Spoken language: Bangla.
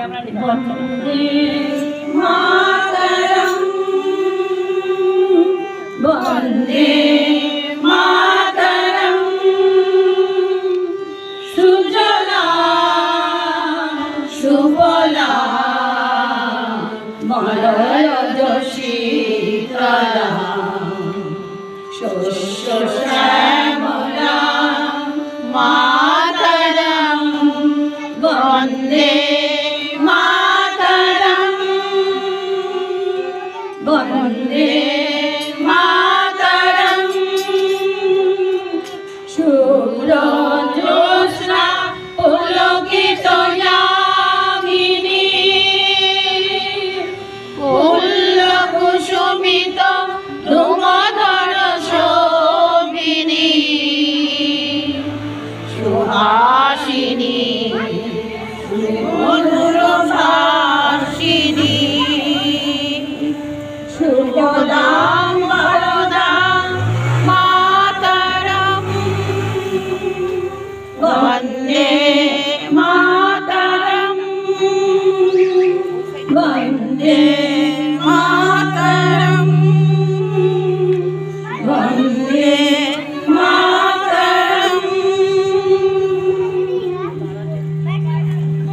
বলে আমরা নিতে পারছি বন্দে মাতরম সুজলা সুফলা মরজ শীতলা শস্য শ্যামলা মা বন্দে মাতরম। শুভ্র জ্যোৎস্না পুলকিত যামিনী। কুল্ল কুসুমিত ধুমধর শোভিনী। সুহাসিনী। Cho